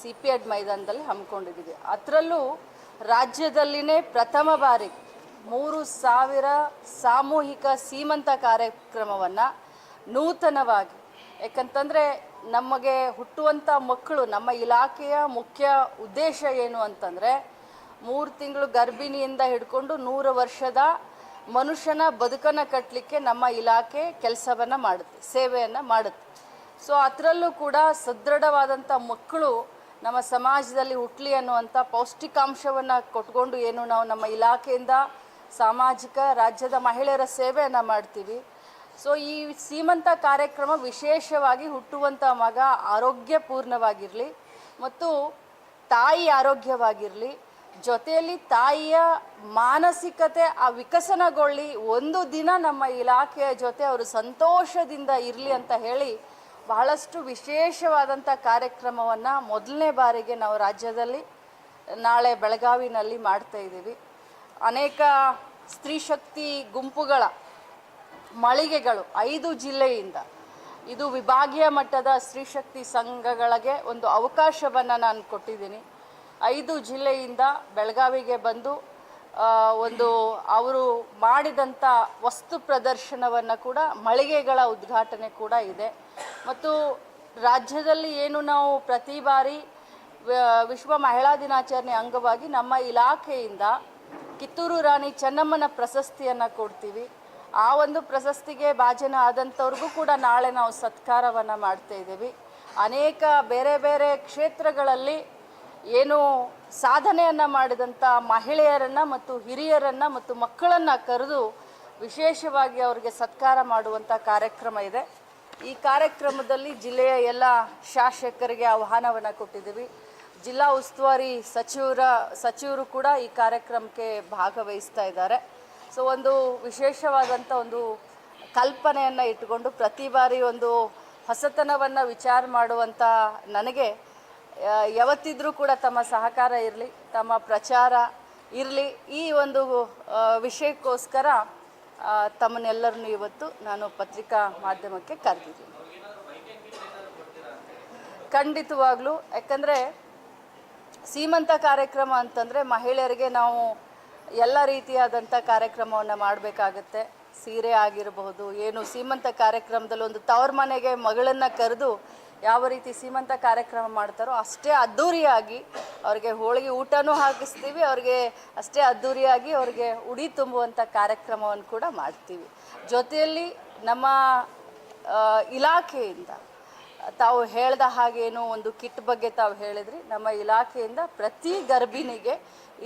C P Ed ಮೈದಾನದಲ್ಲಿ ಹಮ್ಮಿಕೊಂಡಿದ್ದೀವಿ. ಅದರಲ್ಲೂ ರಾಜ್ಯದಲ್ಲಿನೇ ಪ್ರಥಮ ಬಾರಿ ಮೂರು ಸಾವಿರ ಸಾಮೂಹಿಕ ಸೀಮಂತ ಕಾರ್ಯಕ್ರಮವನ್ನು ನೂತನವಾಗಿ, ಯಾಕಂತಂದರೆ ನಮಗೆ ಹುಟ್ಟುವಂಥ ಮಕ್ಕಳು, ನಮ್ಮ ಇಲಾಖೆಯ ಮುಖ್ಯ ಉದ್ದೇಶ ಏನು ಅಂತಂದರೆ ಮೂರು ತಿಂಗಳು ಗರ್ಭಿಣಿಯಿಂದ ಹಿಡ್ಕೊಂಡು ನೂರು ವರ್ಷದ ಮನುಷ್ಯನ ಬದುಕನ್ನು ಕಟ್ಟಲಿಕ್ಕೆ ನಮ್ಮ ಇಲಾಖೆ ಕೆಲಸವನ್ನು ಮಾಡುತ್ತೆ, ಸೇವೆಯನ್ನು ಮಾಡುತ್ತೆ. ಸೊ ಅದರಲ್ಲೂ ಕೂಡ ಸದೃಢವಾದಂಥ ಮಕ್ಕಳು ನಮ್ಮ ಸಮಾಜದಲ್ಲಿ ಹುಟ್ಟಲಿ ಅನ್ನುವಂಥ ಪೌಷ್ಟಿಕಾಂಶವನ್ನು ಕೊಟ್ಕೊಂಡು ಏನು ನಾವು ನಮ್ಮ ಇಲಾಖೆಯಿಂದ ಸಾಮಾಜಿಕ ರಾಜ್ಯದ ಮಹಿಳೆಯರ ಸೇವೆಯನ್ನು ಮಾಡ್ತೀವಿ. ಸೊ ಈ ಸೀಮಂತ ಕಾರ್ಯಕ್ರಮ ವಿಶೇಷವಾಗಿ ಹುಟ್ಟುವಂಥ ಮಗ ಆರೋಗ್ಯಪೂರ್ಣವಾಗಿರಲಿ ಮತ್ತು ತಾಯಿ ಆರೋಗ್ಯವಾಗಿರಲಿ, ಜೊತೆಯಲ್ಲಿ ತಾಯಿಯ ಮಾನಸಿಕತೆ ಆ ವಿಕಸನಗೊಳ್ಳಿ, ಒಂದು ದಿನ ನಮ್ಮ ಇಲಾಖೆಯ ಜೊತೆ ಅವರು ಸಂತೋಷದಿಂದ ಇರಲಿ ಅಂತ ಹೇಳಿ ಬಹಳಷ್ಟು ವಿಶೇಷವಾದಂಥ ಕಾರ್ಯಕ್ರಮವನ್ನು ಮೊದಲನೇ ಬಾರಿಗೆ ನಾವು ರಾಜ್ಯದಲ್ಲಿ, ನಾಳೆ ಬೆಳಗಾವಿನಲ್ಲಿ ಮಾಡ್ತಾ ಇದ್ದೀವಿ. ಅನೇಕ ಸ್ತ್ರೀ ಶಕ್ತಿ ಗುಂಪುಗಳ ಮಳಿಗೆಗಳು ಐದು ಜಿಲ್ಲೆಯಿಂದ, ಇದು ವಿಭಾಗೀಯ ಮಟ್ಟದ ಸ್ತ್ರೀ ಶಕ್ತಿ ಸಂಘಗಳಿಗೆ ಒಂದು ಅವಕಾಶವನ್ನು ನಾನು ಕೊಟ್ಟಿದ್ದೀನಿ. ಐದು ಜಿಲ್ಲೆಯಿಂದ ಬೆಳಗಾವಿಗೆ ಬಂದು ಒಂದು ಅವರು ಮಾಡಿದಂಥ ವಸ್ತು ಪ್ರದರ್ಶನವನ್ನು ಕೂಡ ಮಳಿಗೆಗಳ ಉದ್ಘಾಟನೆ ಕೂಡ ಇದೆ. ಮತ್ತು ರಾಜ್ಯದಲ್ಲಿ ಏನು ನಾವು ಪ್ರತಿ ಬಾರಿ ವಿಶ್ವ ಮಹಿಳಾ ದಿನಾಚರಣೆ ಅಂಗವಾಗಿ ನಮ್ಮ ಇಲಾಖೆಯಿಂದ ಕಿತ್ತೂರು ರಾಣಿ ಚೆನ್ನಮ್ಮನ ಪ್ರಶಸ್ತಿಯನ್ನು ಕೊಡ್ತೀವಿ. ಆ ಒಂದು ಪ್ರಶಸ್ತಿಗೆ ಭಾಜನ ಆದಂಥವ್ರಿಗೂ ಕೂಡ ನಾಳೆ ನಾವು ಸತ್ಕಾರವನ್ನು ಮಾಡ್ತಾ ಇದ್ದೀವಿ. ಅನೇಕ ಬೇರೆ ಬೇರೆ ಕ್ಷೇತ್ರಗಳಲ್ಲಿ ಏನು ಸಾಧನೆಯನ್ನು ಮಾಡಿದಂಥ ಮಹಿಳೆಯರನ್ನು ಮತ್ತು ಹಿರಿಯರನ್ನು ಮತ್ತು ಮಕ್ಕಳನ್ನು ಕರೆದು ವಿಶೇಷವಾಗಿ ಅವರಿಗೆ ಸತ್ಕಾರ ಮಾಡುವಂಥ ಕಾರ್ಯಕ್ರಮ ಇದೆ. ಈ ಕಾರ್ಯಕ್ರಮದಲ್ಲಿ ಜಿಲ್ಲೆಯ ಎಲ್ಲ ಶಾಸಕರಿಗೆ ಆಹ್ವಾನವನ್ನು ಕೊಟ್ಟಿದ್ದೀವಿ. ಜಿಲ್ಲಾ ಉಸ್ತುವಾರಿ ಸಚಿವರ, ಸಚಿವರು ಕೂಡ ಈ ಕಾರ್ಯಕ್ರಮಕ್ಕೆ ಭಾಗವಹಿಸ್ತಾ ಇದ್ದಾರೆ. ಸೊ ಒಂದು ವಿಶೇಷವಾದಂಥ ಒಂದು ಕಲ್ಪನೆಯನ್ನು ಇಟ್ಟುಕೊಂಡು ಪ್ರತಿ ಬಾರಿ ಒಂದು ಹೊಸತನವನ್ನು ವಿಚಾರ ಮಾಡುವಂಥ ನನಗೆ ಯಾವತ್ತಿದ್ರೂ ಕೂಡ ತಮ್ಮ ಸಹಕಾರ ಇರಲಿ, ತಮ್ಮ ಪ್ರಚಾರ ಇರಲಿ. ಈ ಒಂದು ವಿಷಯಕ್ಕೋಸ್ಕರ ತಮ್ಮನ್ನೆಲ್ಲರನ್ನು ಇವತ್ತು ನಾನು ಪತ್ರಿಕಾ ಮಾಧ್ಯಮಕ್ಕೆ ಕರೆದಿದ್ದೀನಿ. ಖಂಡಿತವಾಗ್ಲೂ, ಯಾಕಂದರೆ ಸೀಮಂತ ಕಾರ್ಯಕ್ರಮ ಅಂತಂದರೆ ಮಹಿಳೆಯರಿಗೆ ನಾವು ಎಲ್ಲ ರೀತಿಯಾದಂಥ ಕಾರ್ಯಕ್ರಮವನ್ನು ಮಾಡಬೇಕಾಗತ್ತೆ. ಸೀರೆ ಆಗಿರಬಹುದು, ಏನು ಸೀಮಂತ ಕಾರ್ಯಕ್ರಮದಲ್ಲಿ ಒಂದು ತವ್ರ ಮನೆಗೆ ಮಗಳನ್ನು ಕರೆದು ಯಾವ ರೀತಿ ಸೀಮಂತ ಕಾರ್ಯಕ್ರಮ ಮಾಡ್ತಾರೋ ಅಷ್ಟೇ ಅದ್ಧೂರಿಯಾಗಿ ಅವ್ರಿಗೆ ಹೋಳಿಗೆ ಊಟನೂ ಹಾಕಿಸ್ತೀವಿ, ಅವ್ರಿಗೆ ಅಷ್ಟೇ ಅದ್ಧೂರಿಯಾಗಿ ಅವ್ರಿಗೆ ಉಡಿ ತುಂಬುವಂಥ ಕಾರ್ಯಕ್ರಮವನ್ನು ಕೂಡ ಮಾಡ್ತೀವಿ. ಜೊತೆಯಲ್ಲಿ ನಮ್ಮ ಇಲಾಖೆಯಿಂದ ತಾವು ಹೇಳ್ದ ಹಾಗೇನು ಒಂದು ಕಿಟ್ ಬಗ್ಗೆ ತಾವು ಹೇಳಿದ್ರಿ, ನಮ್ಮ ಇಲಾಖೆಯಿಂದ ಪ್ರತಿ ಗರ್ಭಿಣಿಗೆ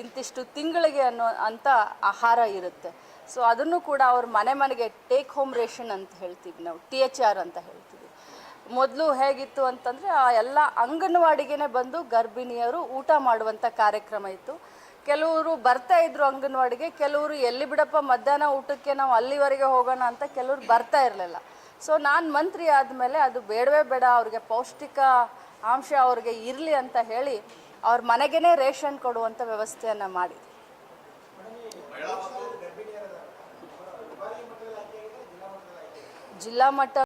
ಇಂತಿಷ್ಟು ತಿಂಗಳಿಗೆ ಅನ್ನೋ ಅಂತ ಆಹಾರ ಇರುತ್ತೆ. ಸೊ ಅದನ್ನು ಕೂಡ ಅವ್ರ ಮನೆ ಮನೆಗೆ ಟೇಕ್ ಹೋಮ್ ರೇಷನ್ ಅಂತ ಹೇಳ್ತೀವಿ ನಾವು ಟಿ ಎಚ್ ಆರ್ ಅಂತ ಹೇಳ್ತೀವಿ. ಮೊದಲು ಹೇಗಿತ್ತು ಅಂತಂದರೆ ಆ ಎಲ್ಲ ಅಂಗನವಾಡಿಗೆನೆ ಬಂದು ಗರ್ಭಿಣಿಯರು ಊಟ ಮಾಡುವಂಥ ಕಾರ್ಯಕ್ರಮ ಇತ್ತು. ಕೆಲವರು ಬರ್ತಾ ಇದ್ರು ಅಂಗನವಾಡಿಗೆ, ಕೆಲವರು ಎಲ್ಲಿ ಬಿಡಪ್ಪ ಮಧ್ಯಾಹ್ನ ಊಟಕ್ಕೆ ನಾವು ಅಲ್ಲಿವರೆಗೆ ಹೋಗೋಣ ಅಂತ ಕೆಲವರು ಬರ್ತಾ ಇರಲಿಲ್ಲ. ಸೊ ನಾನು ಮಂತ್ರಿ ಆದಮೇಲೆ ಅದು ಬೇಡವೇ ಬೇಡ, ಅವ್ರಿಗೆ ಪೌಷ್ಟಿಕ ಅಂಶ ಅವ್ರಿಗೆ ಇರಲಿ ಅಂತ ಹೇಳಿ ಅವ್ರ ಮನೆಗೇ ರೇಷನ್ ಕೊಡುವಂಥ ವ್ಯವಸ್ಥೆಯನ್ನು ಮಾಡಿ ಜಿಲ್ಲಾ ಮಟ್ಟ